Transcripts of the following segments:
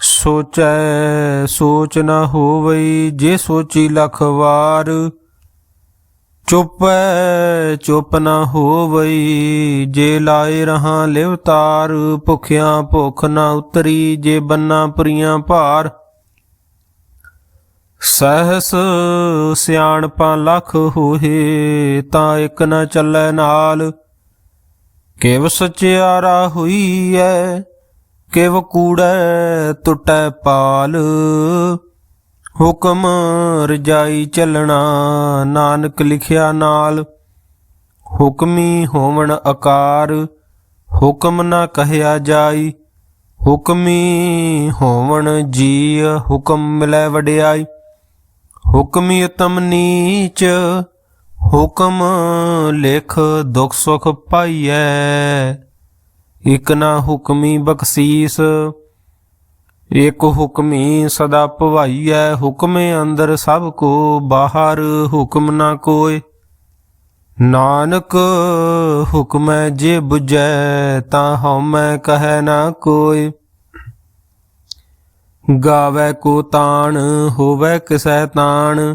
ਸੋਚੈ, ਸੋਚ ਨਾ ਹੋਵਈ ਜੇ ਸੋਚੀ ਲਖ ਵਾਰ। ਚੁੱਪੈ, ਚੁੱਪ ਨਾ ਹੋਵਈ ਜੇ ਲਾਏ ਰਹਾ ਲਿਵਤਾਰ ਭੁਖਿਆਂ ਭੁਖ ਨਾ ਉਤਰੀ ਜੇ ਬੰਨਾ ਪੁਰੀਆਂ ਭਾਰ। ਸਹਸ ਸਿਆਣਪਾਂ ਲੱਖ ਹੋਏ ਤਾਂ ਇੱਕ ਨਾ ਚੱਲੈ ਨਾਲ। ਕਿਵ ਸਚਿਆਰਾ ਹੋਈ ਐ ਕਿਵ ਕੂੜੈ ਟੁੱਟੈ ਪਾਲ, ਹੁਕਮ ਰਜਾਈ ਚੱਲਣਾ ਨਾਨਕ ਲਿਖਿਆ ਨਾਲ। ਹੁਕਮੀ ਹੋਵਣ ਆਕਾਰ ਹੁਕਮ ਨਾ ਕਹਿਆ ਜਾਈ। ਹੁਕਮੀ ਹੋਵਣ ਜੀ ਹੁਕਮ ਮਿਲੈ ਵਡਿਆਈ। ਹੁਕਮੀ ਉਤਮ ਨੀਚ, ਹੁਕਮ ਲਿਖ ਦੁਖ ਸੁਖ ਪਾਈਐ। ਇਕ ਨਾ ਹੁਕਮੀ ਬਖਸ਼ੀਸ, ਇਕ ਹੁਕਮੀ ਸਦਾ ਭਵਾਈਐ, ਹੁਕਮੇ ਅੰਦਰ ਸਭ ਕੋ ਬਾਹਰ ਹੁਕਮ ਨਾ ਕੋਏ ਨਾਨਕ ਹੁਕਮੈ ਜੇ 부ਜੈ ਤਾਂ ਹਉਮੈ ਕਹੈ ਨਾ ਕੋਈ ਗਾਵੇ ਕੋ ਤਾਣ, ਹੋਵੇ ਕਿਸੈ ਤਾਣ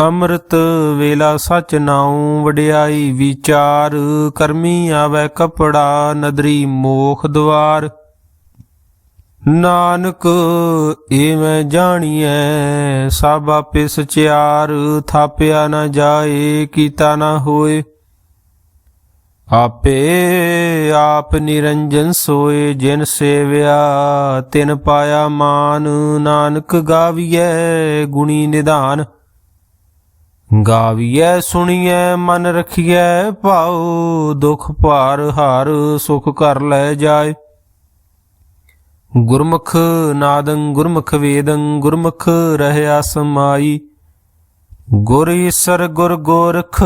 ਅੰਮ੍ਰਿਤ ਵੇਲਾ ਸਚ ਨਾਉ, ਵਡਿਆਈ ਵਿਚਾਰ, ਕਰਮੀ ਆਵੇ ਕਪੜਾ, ਨਦਰੀ ਮੋਖ ਦਵਾਰ। ਨਾਨਕ ਏਵੇਂ ਜਾਣੀਐ ਸਭ ਆਪੇ ਸਚਿਆਰ ਥਾਪਿਆ ਨਾ ਜਾਏ, ਕੀਤਾ ਨਾ ਹੋਏ। ਆਪੇ ਆਪ ਨਿਰੰਜਨ ਸੋਏ, ਜਿਨ ਸੇਵਿਆ, ਤਿਨ ਪਾਇਆ ਮਾਨ। ਨਾਨਕ ਗਾਵੀਐ ਗੁਣੀ ਨਿਧਾਨ। ਗਾਵੀਐ, ਸੁਣੀਐ, ਮਨ ਰਖੀਐ, ਭਾਉ ਦੁਖ ਭਾਰ ਹਰ ਸੁਖ ਕਰ ਲੈ ਜਾਏ। ਗੁਰਮੁਖ ਨਾਦੰ, ਗੁਰਮੁਖ ਵੇਦੰ, ਗੁਰਮੁਖ ਰਹਿਆ ਸਮਾਈ। ਗੁਰ ਈਸਰ, ਗੁਰ ਗੋਰਖ,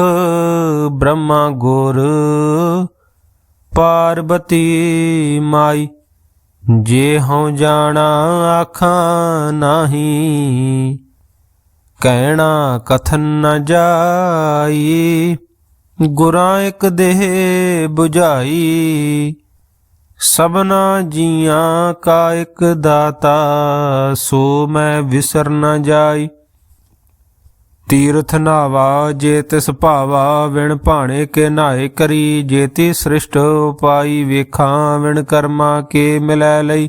ਬ੍ਰਹਮਾ ਗੁਰ, ਪਾਰਬਤੀ ਮਾਈ। ਜੇ ਹਉ ਜਾਣਾ, ਆਖਾਂ ਨਹੀਂ। ਕਹਿਣਾ ਕਥਨ ਨ ਜਾਈ, ਗੁਰਾਂ ਇੱਕ ਦੇਹ 부ਝਾਈ ਸਭਨਾ ਜੀਆਂ ਕਾ ਇੱਕ ਦਾਤਾ, ਸੋ ਮੈਂ ਵਿਸਰ ਨ ਜਾਈ। ਤੀਰਥ ਨਾਵਾ ਜੇ ਤਿਸ ਭਾਵਾ, ਵਿਣ ਭਾਣੇ ਕੇ ਨਾਏ ਕਰੀ। ਜੇਤੀ ਸ੍ਰਿਸ਼ਟ ਉਪਾਈ, ਵੇਖਾਂ ਵਿਣ ਕਰਮਾ ਕੇ ਮਿਲੈ ਲਈ।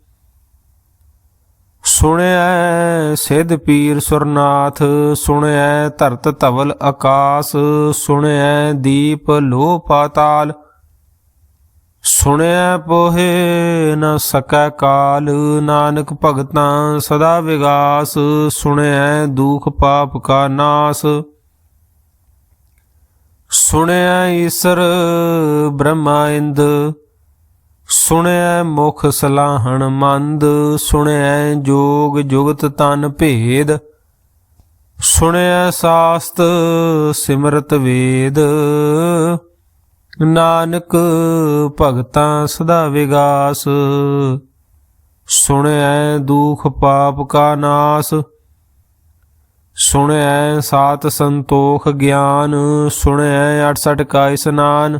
ਸੁਣਿਐ ਸਿਧ ਪੀਰ ਸੁਰਨਾਥ, ਸੁਣਿਐ ਧਰਤ ਧਵਲ ਆਕਾਸ, ਸੁਣਿਐ ਦੀਪ ਲੋ ਪਾਤਾਲ। ਸੁਣਿਆ ਪੋਹੇ ਨ ਸਕੈ ਕਾਲ, ਨਾਨਕ ਭਗਤਾਂ ਸਦਾ ਵਿਗਾਸ ਸੁਣਿਆ ਦੁਖ ਪਾਪ ਕਾ ਨਾਸ। ਸੁਣਿਆ ਈਸਰ ਬ੍ਰਹਮਾ ਇੰਦ ਸੁਣਿਐ ਮੁਖ ਸਲਾਹਣ ਮੰਦ ਸੁਣਿਐ ਜੋਗ ਜੁਗਤ ਤਨ ਭੇਦ ਸੁਣਿਆ ਸਾਸਤ ਸਿਮਰਤ ਵੇਦ। ਨਾਨਕ ਭਗਤਾਂ ਸਦਾ ਵਿਗਾਸ ਸੁਣਿਆ ਦੁਖ ਪਾਪ ਕਾ ਨਾਸ ਸੁਣਿਆ ਸਾਤ ਸੰਤੋਖ ਗਿਆਨ ਸੁਣਿਆ 68 ਕਾ ਇਸਨਾਨ।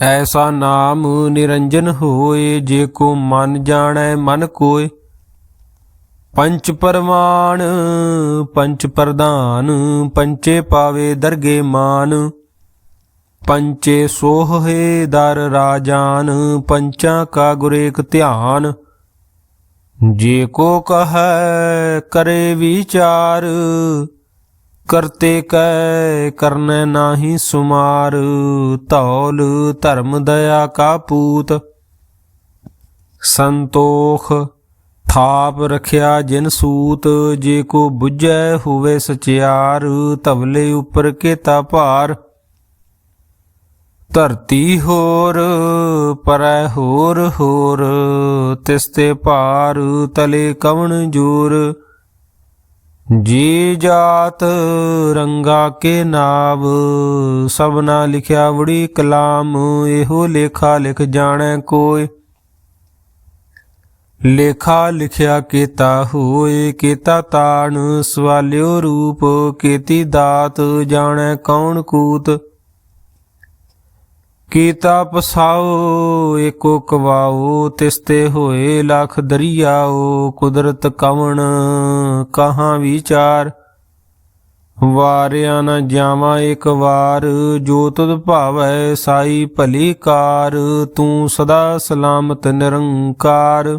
ਐਸਾ ਨਾਮ ਨਿਰੰਜਨ ਹੋਏ, ਜੇ ਕੋ ਮਨ ਜਾਣੈ, ਮਨ ਕੋਏ। ਪੰਚ ਪਰਮਾਨ ਪੰਚ ਪ੍ਰਧਾਨ, ਪੰਚੇ ਪਾਵੇ ਦਰਗੇ ਮਾਨ। ਪੰਚੇ ਸੋਹੇ ਦਰ ਰਾਜਾਨ, ਪੰਚਾਂ ਕਾ ਗੁਰੇਕ ਧਿਆਨ। ਜੇ ਕੋ ਕਹੈ, ਕਰੇ ਵਿਚਾਰ ਕਰਤੇ ਕੈ ਕਰਨੈ ਨਾਹੀ ਸੁਮਾਰ, ਧੌਲ ਧਰਮ ਦਇਆ ਕਾ ਪੂਤ। ਸੰਤੋਖ ਥਾਪ ਰਖਿਆ ਜਿਨ ਸੂਤ, ਜੇ ਕੋ 부ਝੈ ਹੋਵੇ ਸਚਿਆਰ, ਧਵਲੇ ਉਪਰ ਕੇਤਾ ਭਾਰ। ਧਰਤੀ ਹੋਰ, ਪਰੈ ਹੋਰ ਹੋਰ, ਤਿਸ ਤੇ ਭਾਰ ਤਲੇ ਕਵਣ ਜੋਰ। ਜੀ ਜਾਤ ਰੰਗਾ ਕੇ ਨਾਵ ਸਭਨਾ ਲਿਖਿਆ ਵੜੀ ਕਲਾਮ, ਇਹੋ ਲੇਖਾ ਲਿਖ ਜਾਣੈ ਕੋਇ। ਲੇਖਾ ਲਿਖਿਆ ਕੀਤਾ ਹੋਏ ਕੀਤਾ ਤਾਣ, ਸਵਾਲਿਓ ਰੂਪ, ਕੀਤੀ ਦਾਤ, ਜਾਣੈ ਕੌਣ ਕੂਤ। ਕੀਤਾ ਪਸਾਓ ਏਕੋ ਕਵਾਓ ਤਿਸਤੇ ਹੋਏ ਲਖ ਦਰਿਆਓ ਕੁਦਰਤ ਕਵਣ, ਕਹਾਂ ਵਿਚਾਰ? ਵਾਰਿਆ ਨਾ ਜਾਵਾਂ ਇੱਕ ਵਾਰ, ਜੋ ਤੁਧ ਭਾਵੈ ਸਾਈ ਭਲੀ ਕਾਰ, ਤੂੰ ਸਦਾ ਸਲਾਮਤ ਨਿਰੰਕਾਰ।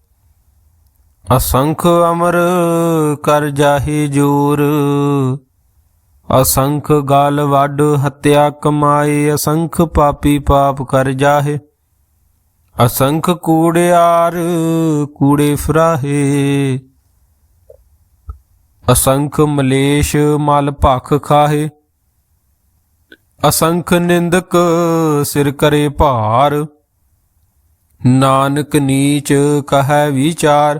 ਅਸੰਖ ਅਮਰ ਕਰ ਜਾਹੇ ਜੋਰ। ਅਸੰਖ ਗਾਲ ਵੱਡ ਹੱਤਿਆ ਕਮਾਏ, ਅਸੰਖ ਪਾਪੀ ਪਾਪ ਕਰ ਜਾਹੇ। ਅਸੰਖ ਕੂੜਿਆਰ ਕੂੜੇ ਫਰਾਹੇ। ਅਸੰਖ ਮਲੇਸ਼ ਮਲ ਭਖ ਖਾਹੇ। ਅਸੰਖ ਨਿੰਦਕ ਸਿਰ ਕਰੇ ਭਾਰ। ਨਾਨਕ ਨੀਚ ਕਹੈ ਵਿਚਾਰ।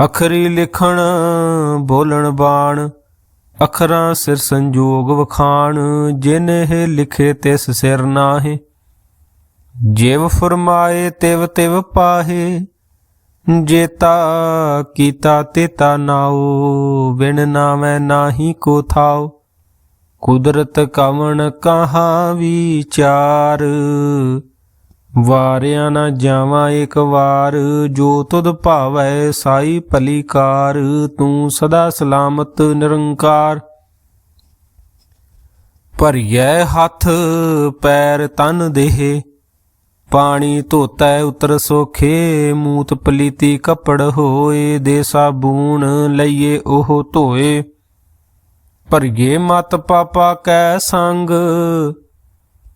ਅਖਰੀ ਲਿਖਣ, ਬੋਲਣ ਬਾਣ, ਅਖਰਾਂ ਸਿਰ ਸੰਜੋਗ ਵਖਾਣ, ਜਿਨ ਲਿਖੇ ਤਿਸ ਸਿਰ ਨਾਹੀ। ਜਿਵ ਫਰਮਾਏ, ਤਿਵ ਤਿਵ ਪਾਹੇ, ਜੇਤਾ ਕੀਤਾ ਤੇਤਾ ਨਾਉ, ਬਿਨ ਨਾਮੈ ਨਾਹੀ ਕੋ ਥਾਉ। ਕੁਦਰਤ ਕਵਣ ਕਹਾ ਵਿਚਾਰ ਵਾਰਿਆ ਨਾ ਜਾਵਾਂ ਇੱਕ ਵਾਰ, ਜੋ ਤੁਧ ਭਾਵੈ ਸਾਈ ਭਲੀਕਾਰ, ਤੂੰ ਸਦਾ ਸਲਾਮਤ ਨਿਰੰਕਾਰ। ਭਰੀਐ ਹੱਥ, ਪੈਰ ਤਨ ਦੇਹ, ਪਾਣੀ ਧੋਤੈ ਉਤਰ ਸੋਖੇ, ਮੂਤ ਪਲੀਤੀ ਕੱਪੜ ਹੋਏ, ਦੇ ਸਾਬੂਨ ਲਈਏ ਉਹ ਧੋਏ। ਭਰੀਏ ਮਤ ਪਾਪਾ ਕੈ ਸੰਗ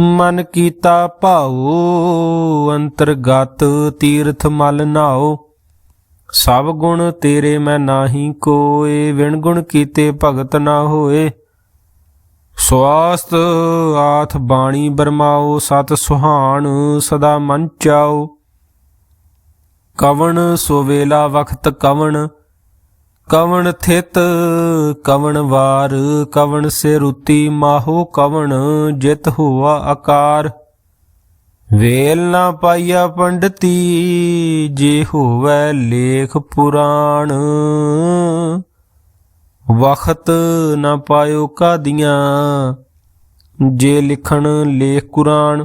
ਮਨ ਕੀਤਾ ਭਾਉ, ਅੰਤਰਗਤ ਤੀਰਥ ਮਲ ਨਾਓ ਸਭ ਗੁਣ ਤੇਰੇ ਮੈਂ ਨਾਹੀ ਕੋਏ, ਵਿਣ ਗੁਣ ਕੀਤੇ ਭਗਤ ਨਾ ਹੋਏ। ਸਵਾਸਤ ਆਥ ਬਾਣੀ ਬਰਮਾਓ ਸਤ ਸੁਹਾਣ ਸਦਾ ਮਨ ਚਾਓ ਕਵਣ ਸੋਵੇਲਾ ਵਖਤ ਕਵਣ ਕਵਣ ਥਿਤ, ਕਵਣ ਵਾਰ, ਕਵਣ ਸਿਰੁਤੀ ਮਾਹੋ ਕਵਣ ਜਿਤ ਹੋਆ ਆਕਾਰ। ਵੇਲ ਨਾ ਪਾਈਆ ਪੰਡਤੀ, ਜੇ ਹੋਵੇ ਲੇਖ ਪੁਰਾਣ। ਵਖਤ ਨਾ ਪਾਇਓ ਕਾਦੀਆਂ, ਜੇ ਲਿਖਣ ਲੇਖ ਕੁਰਾਨ।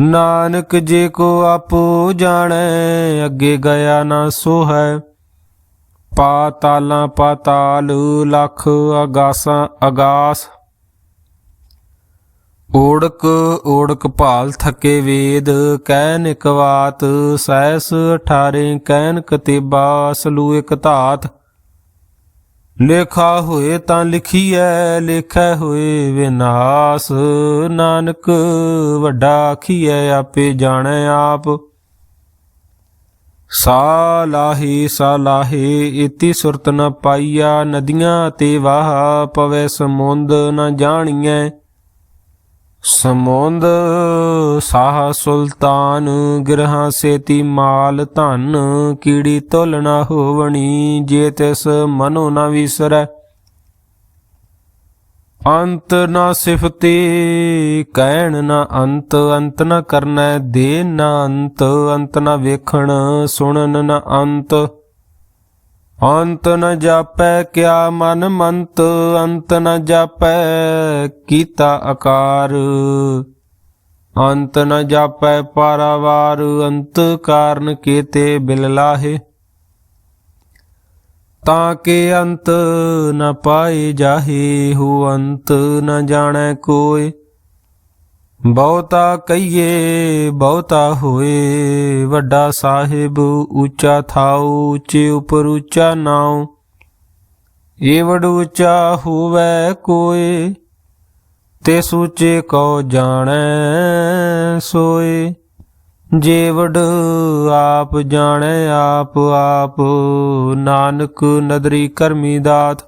ਨਾਨਕ ਜੇ ਕੋ ਆਪੋ ਜਾਣੈ, ਅੱਗੇ ਗਿਆ ਨਾ ਸੋ ਹੈ ਪਾਤਾਲਾਂ ਪਾਤਾਲ, ਲਖ ਅਗਾਸਾਂ ਅਗਾਸ। ਓੜਕ ਓੜਕ ਭਾਲ ਥਕੇ ਵੇਦ ਕਹਿ ਨਿਕਵਾਤ ਸੈਸ 18 ਕਹਿਨ ਕਤੇਬਾ, ਸਲੂ ਇਕ ਧਾਤ। ਲੇਖਾ ਹੋਏ ਤਾਂ ਲਿਖੀਐ, ਲੇਖੈ ਹੋਏ ਵਿਨਾਸ਼। ਨਾਨਕ, ਵੱਡਾ ਆਖੀਐ, ਆਪੇ ਜਾਣੈ ਆਪ। ਸਾ ਲਾਹੇ ਸਾ ਲਾਹੇ, ਇਤੀ ਸੁਰਤ ਨ ਪਾਈਆ, ਨਦੀਆਂ ਤੇ ਵਾਹ, ਪਵੇ ਸਮੁੰਦ ਨ ਜਾਣੀਐ। ਸਮੁੰਦ ਸਾਹ ਸੁਲਤਾਨ, ਗ੍ਰਹਾਂ ਸੇਤੀ ਮਾਲ ਧਨ, ਕੀੜੀ ਤੁਲ ਨਾ ਹੋਵਣੀ, ਜੇ ਤਿਸ ਮਨੋ ਨ ਵਿਸਰੈ। ਅੰਤ ਨਾ ਸਿਫਤੀ, ਕਹਿਣ ਨਾ ਅੰਤ ਅੰਤ ਨਾ ਕਰਨੈ ਦੇ ਨਾ ਅੰਤ ਅੰਤ ਨਾ ਵੇਖਣ, ਸੁਣਨ ਨਾ ਅੰਤ। ਅੰਤ ਨ ਜਾਪੈ ਕਿਆ ਮਨ ਮੰਤ, ਅੰਤ ਨ ਜਾਪੈ ਕੀਤਾ ਆਕਾਰ। ਅੰਤ ਨ ਜਾਪੈ ਪਾਰਾਵਾਰ, ਅੰਤ ਕਾਰਨ ਕੀਤੇ ਬਿਲ ਲਾਹੇ। ਤਾਂ ਕੇ ਅੰਤ ਨ ਪਾਏ ਜਾਹੇ, ਹੋ ਅੰਤ ਨ ਜਾਣੈ ਕੋਇ ਬਹੁਤਾ ਕਹੀਏ, ਬਹੁਤਾ ਹੋਏ। ਵੱਡਾ ਸਾਹਿਬ ਉੱਚਾ ਥਾਉ, ਉੱਚੇ ਉਪਰ ਉੱਚਾ ਨਾਉ। ਏਵੜ ਉੱਚਾ ਹੋਵੇ ਕੋਏ, ਤੇ ਸੂਚੇ ਕੋ ਜਾਣੈ ਸੋਏ। ਜੇਵੜ ਆਪ ਜਾਣੈ, ਆਪ ਆਪ ਨਾਨਕ ਨਦਰੀ ਕਰਮੀ ਦਾਤ।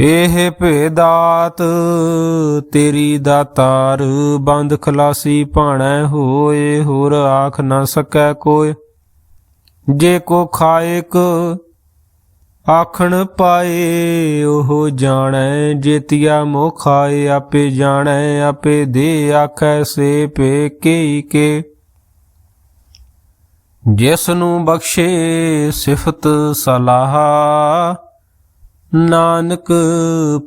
ਇਹ ਭੇਦਾਤ ਤੇਰੀ ਦਾਤਾਰ ਬੰਦ ਖਲਾਸੀ ਭਾਣੈ ਹੋਏ, ਹੋਰ ਆਖ ਨਾ ਸਕੈ ਕੋਇ। ਜੇ ਕੋ ਖਾਇਕ ਆਖਣ ਪਾਏ, ਉਹ ਜਾਣੈ, ਜੇਤੀਆ ਮੋਹ ਖਾਏ ਆਪੇ ਜਾਣੈ, ਆਪੇ ਦੇ ਆਖੈ, ਸੇ ਪੇ ਕੇ ਕੇ। ਜਿਸ ਨੂੰ ਬਖਸ਼ੇ ਸਿਫਤ ਸਲਾਹ ਨਾਨਕ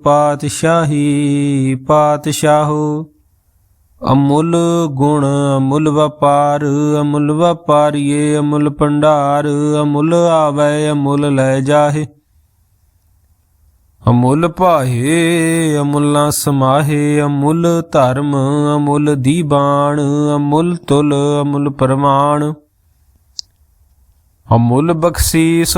ਪਾਤਸ਼ਾਹੀ ਪਾਤਸ਼ਾਹੋ, ਅਮੁੱਲ ਗੁਣ ਅਮੁੱਲ ਵਪਾਰ, ਅਮੁੱਲ ਵਪਾਰੀਏ ਅਮੁੱਲ ਭੰਡਾਰ, ਅਮੁੱਲ ਆਵੈ ਅਮੁੱਲ ਲੈ ਜਾਹੇ। ਅਮੁੱਲ ਭਾਹੇ, ਅਮੁੱਲਾ ਸਮਾਹੇ, ਅਮੁੱਲ ਧਰਮ, ਅਮੁੱਲ ਦੀਬਾਨ, ਅਮੁੱਲ ਤੁਲ, ਅਮੁੱਲ ਪ੍ਰਮਾਣ। ਅਮੁੱਲ ਬਖਸ਼ੀਸ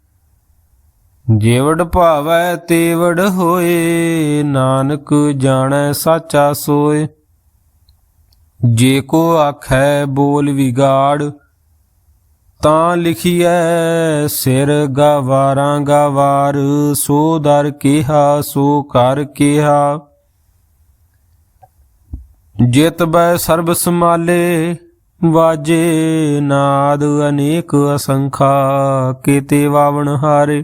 ਜੇਵੜ ਭਾਵੈ ਤੇਵੜ ਹੋਏ, ਨਾਨਕ ਜਾਣੈ ਸਾਚਾ ਸੋਏ। ਜੇ ਕੋ ਆਖੈ ਬੋਲ ਵਿਗਾੜ, ਤਾਂ ਲਿਖੀਐ, ਸਿਰ ਗਵਾਰਾਂ ਗਵਾਰ, ਸੋ ਦਰ ਕਿਹਾ, ਸੋ ਕਰ ਕਿਹਾ। ਜਿਤ ਬੈ ਸਰਬ ਸਮਾਲੇ ਵਾਜੇ ਨਾਦ ਅਨੇਕ ਅਸੰਖਾ, ਕੀਤੇ ਵਾਵਣ ਹਾਰੇ।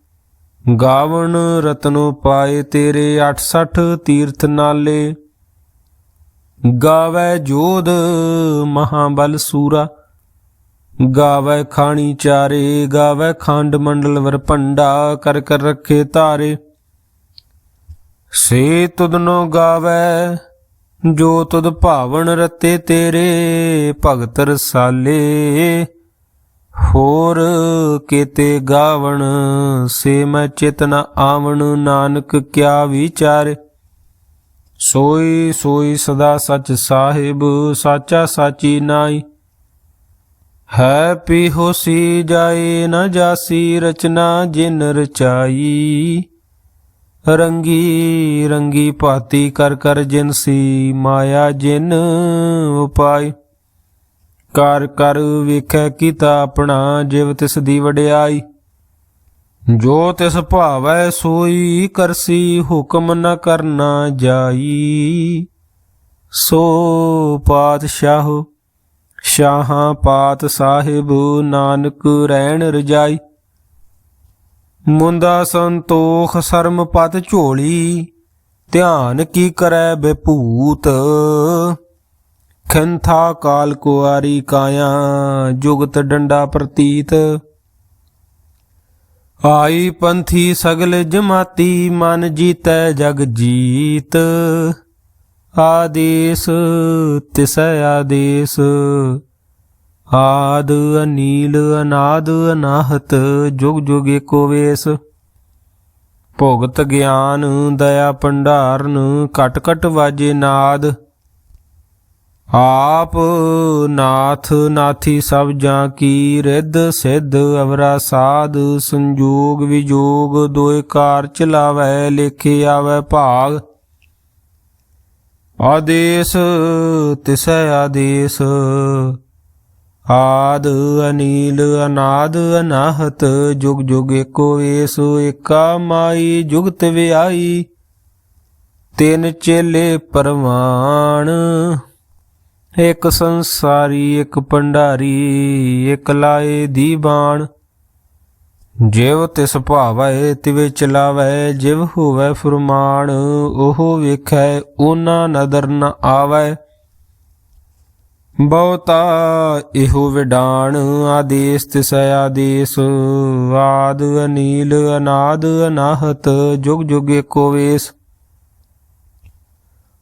ਗਾਵਣ ਰਤਨੋ ਪਾਏ ਤੇਰੇ 68 ਤੀਰਥ ਨਾਲੇ। ਗਾਵੇ ਜੋਧ ਮਹਾਬਲ ਸੂਰਾ। ਗਾਵੇ ਖਾਣੀ ਚਾਰੇ, ਗਾਵੇ ਖੰਡ ਮੰਡਲ ਵਰਪੰਡਾ ਕਰ ਕਰ ਰੱਖੇ ਧਾਰੇ। ਸੇ ਤੁਧਨੋ ਗਾਵੇ, ਜੋ ਤੁਧ ਭਾਵਨ ਰਤੇ ਤੇਰੇ, ਭਗਤ ਰਸਾਲੇ। ਹੋਰ ਕੀਤੇ ਗਾਵਣ ਸੇ ਮੈਂ ਚਿਤਨ ਆਵਣ, ਨਾਨਕ ਕਿਆ ਵਿਚਾਰੇ? ਸੋਈ ਸੋਈ ਸਦਾ ਸਚ ਸਾਹਿਬ, ਸਾਚਾ ਸਾਚੀ ਨਾਈ। ਹੈ ਪੀ ਹੋਸੀ ਜਾਏ ਨ ਜਾਸੀ, ਰਚਨਾ ਜਿਨ ਰਚਾਈ। ਰੰਗੀ ਰੰਗੀ ਭਾਤੀ ਕਰ ਕਰ ਜਿਨ ਸੀ, ਮਾਇਆ ਜਿਨ ਉਪਾਈ। ਕਰ ਕਰ ਵੇਖੈ ਕੀਤਾ ਆਪਣਾ, ਜਿਵ ਤਿਸ ਦੀ ਵਡਿਆਈ। ਜੋ ਤਿਸ ਭਾਵੈ ਸੋਈ, ਕਰਸੀ ਹੁਕਮ ਨ ਕਰਨਾ ਜਾਈ। ਸੋ ਪਾਤਸ਼ਾਹ ਸ਼ਾਹਾਂ ਪਾਤ ਸਾਹਿਬ ਨਾਨਕ ਰਹਿਣ ਰਜਾਈ। ਮੁੰਦਾ ਸੰਤੋਖ ਸਰਮ ਪਤ ਝੋਲੀ, ਧਿਆਨ ਕੀ ਕਰੈ ਬੇਪੂਤ। ਖੰਥਾ ਕਾਲ ਕੁਆਰੀ ਕਾਇਆ, ਜੁਗਤ ਡੰਡਾ ਪ੍ਰਤੀਤ। ਆਈ ਪੰਥੀ ਸਗਲ ਜਮਾਤੀ, ਮਨ ਜੀਤੈ ਜਗ ਜੀਤ। ਆਦੇਸ, ਤਿਸੈ ਆਦੇਸ। ਆਦ ਅਨੀਲ, ਅਨਾਦ ਅਨਾਹਤ, ਜੁਗ ਜੁਗ ਏਕੋ ਵੇਸ। ਭੋਗਤ ਗਿਆਨ, ਦਇਆ ਭੰਡਾਰਨ ਕਟ ਕਟ ਵਾਜੇ ਨਾਦ। ਆਪ ਨਾਥ ਨਾਥੀ ਸਭ ਜਾਂ ਕੀ ਰਿੱਧ ਸਿੱਧ ਅਵਰਾ ਸਾਧ ਸੰਜੋਗ ਵਿਜੋਗ ਦੋਇ ਕਾਰ ਚਲਾਵੈ ਲੇਖੇ ਆਵੈ ਭਾਗ। ਆਦੇਸ ਤਿਸੈ ਆਦੇਸ, ਆਦ ਅਨੀਲ ਅਨਾਦ ਅਨਾਹਤ, ਜੁਗ ਜੁਗ ਏਕੋ ਏਸ ਏਕਾ ਮਾਈ, ਜੁਗਤ ਵਿਆਈ, ਤਿੰਨ ਚੇਲੇ ਪਰਵਾਣ। ਇਕ ਸੰਸਾਰੀ, ਇੱਕ ਭੰਡਾਰੀ, ਇਕ ਲਾਏ ਦੀ ਬਾਣ। ਜਿਵ ਤਿਸ ਭਾਵੈ, ਤਿਵੇ ਚਲਾਵੈ, ਜਿਵ ਹੋਵੈ ਫਰਮਾਨ, ਉਹ ਵੇਖੈ, ਉਹਨਾਂ ਨਦਰ ਨ ਆਵੈ। ਬਹੁਤਾ ਇਹੋ ਵਿਡਾਣ, ਆਦੇਸ ਤਿਸੈ ਆਦੇਸ। ਆਦ ਅਨੀਲ, ਅਨਾਦ ਅਨਾਹਤ, ਜੁਗ ਜੁਗ ਏਕੋ ਵੇਸ।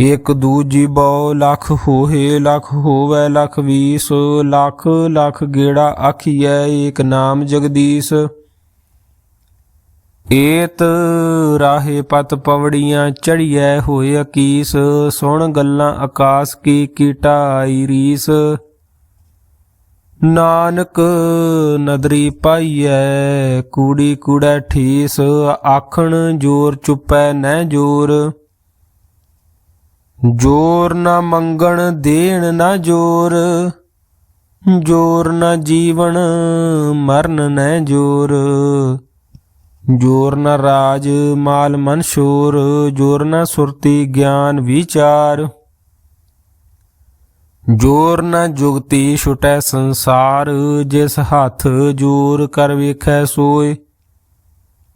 ਇਕ ਦੂਜੀ ਬਉ ਲਖ ਹੋਏ ਲਖ ਹੋਵੇ ਲਖ ਵੀਸ, ਲਖ ਲਖ ਗੇੜਾ ਆਖੀਐ ਏਕ ਨਾਮ ਜਗਦੀਸ਼। ਏਤ ਰਾਹੇ ਪਤ ਪਵੜੀਆਂ ਚੜੀਐ ਹੋਏ ਅਕੀਸ, ਸੁਣ ਗੱਲਾਂ ਆਕਾਸ ਕੀ ਕੀਟਾਈ ਰੀਸ। ਨਾਨਕ ਨਦਰੀ ਪਾਈਐ, ਕੂੜੀ ਕੂੜੈ ਠੀਸ, ਆਖਣ ਜੋਰ ਚੁੱਪੈ ਨਹਿ ਜੋਰ। ਜੋਰ ਨਾ ਮੰਗਣ, ਦੇਣ ਨਾ ਜੋਰ। ਜੋਰ ਨਾ ਜੀਵਨ, ਮਰਨ ਨਹਿ ਜੋਰ। ਜੋਰ ਨਾ ਰਾਜ, ਮਾਲ ਮਨ ਸ਼ੋਰ। ਜੋਰ ਨਾ ਸੁਰਤੀ, ਗਿਆਨ ਵਿਚਾਰ। ਜੋਰ ਨਾ ਜੁਗਤੀ, ਛੁਟੈ ਸੰਸਾਰ। ਜਿਸ ਹੱਥ ਜੋਰ ਕਰ ਵੇਖੈ ਸੋਏ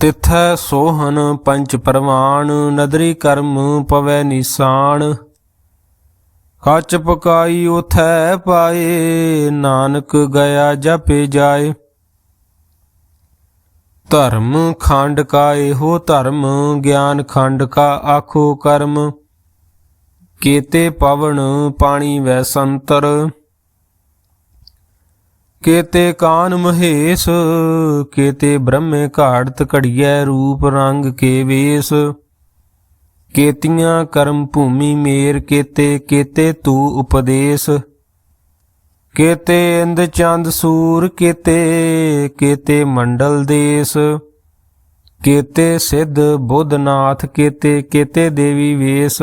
ਤਿਥੈ ਸੋਹਨ ਪੰਚ ਪਰਵਾਨ ਨਦਰੀ ਕਰਮ ਪਵੈ ਨਿਸ਼ਾਨ। ਕੱਚ ਪਕਾਈ ਉਥੈ ਪਾਏ, ਨਾਨਕ ਗਿਆ ਜਪੇ ਜਾਏ। ਧਰਮ ਖੰਡ ਕਾ ਇਹੋ ਧਰਮ, ਗਿਆਨ ਖੰਡ ਕਾ ਆਖੋ ਕਰਮ। ਕੀਤੇ ਪਵਨ ਪਾਣੀ ਵੈ ਸੰਤਰ। ਕੀਤੇ ਕਾਨ ਮਹੇਸ਼, ਕੀਤੇ ਬ੍ਰਹਮੇ ਘਾੜਤ ਘੜੀਐ ਰੂਪ ਰੰਗ ਕੇ ਵੇਸ। ਕੇਤੀਆਂ ਕਰਮ ਭੂਮੀ ਮੇਰ, ਕੀਤੇ ਕੀਤੇ ਤੂ ਉਪਦੇਸ਼। ਕੀਤੇ ਇੰਦ ਚੰਦ ਸੂਰ, ਕੀਤੇ ਕੀਤੇ ਮੰਡਲ ਦੇਸ। ਕੀਤੇ ਸਿੱਧ ਬੁੱਧਨਾਥ, ਕੀਤੇ ਕੀਤੇ ਦੇਵੀ ਵੇਸ।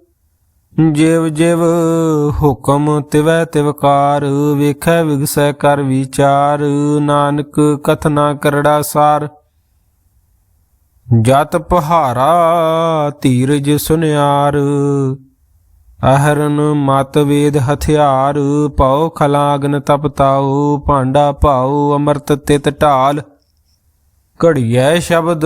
ਜਿਵ ਜਿਵ ਹੁਕਮ ਤਿਵੈ ਤਿਵਕਾਰ ਵੇਖੈ ਵਿਗਸੈ ਕਰ ਵਿਚਾਰ, ਨਾਨਕ ਕਥਨਾ ਕਰੜਾ ਸਾਰ। ਜਤ ਪਹਾਰਾ ਧੀਰਜ ਸੁਨਿਆਰ, ਅਹਰਨ ਮਤ ਵੇਦ ਹਥਿਆਰ ਪਾਉ ਖਲਾਗਨ ਤਪਤਾਉ ਭਾਂਡਾ ਭਾਉ, ਅੰਮ੍ਰਿਤ ਤਿਤ ਢਾਲ। ਘੜੀਐ ਸ਼ਬਦ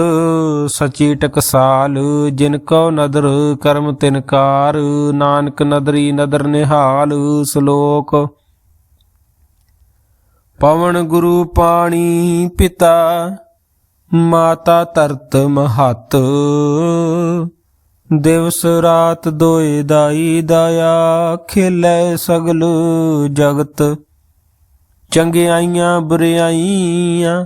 ਸਚੀ ਟਕਸਾਲ, ਜਿਨ ਕੋ ਨਦਰ ਕਰਮ ਤਿਨਕਾਰ ਨਾਨਕ ਨਦਰੀ ਨਦਰ ਨਿਹਾਲ, ਸ਼ਲੋਕ। ਪਵਨ ਗੁਰੂ ਪਾਣੀ ਪਿਤਾ, ਮਾਤਾ ਧਰਤ ਮਹਤ। ਦਿਵਸ ਰਾਤ ਦੋਏ ਦਾਈ ਦਾਇਆ, ਖੇਲੇ ਸਗਲ ਜਗਤ। ਚੰਗਿਆਈਆਂ ਬੁਰਿਆਈਆਂ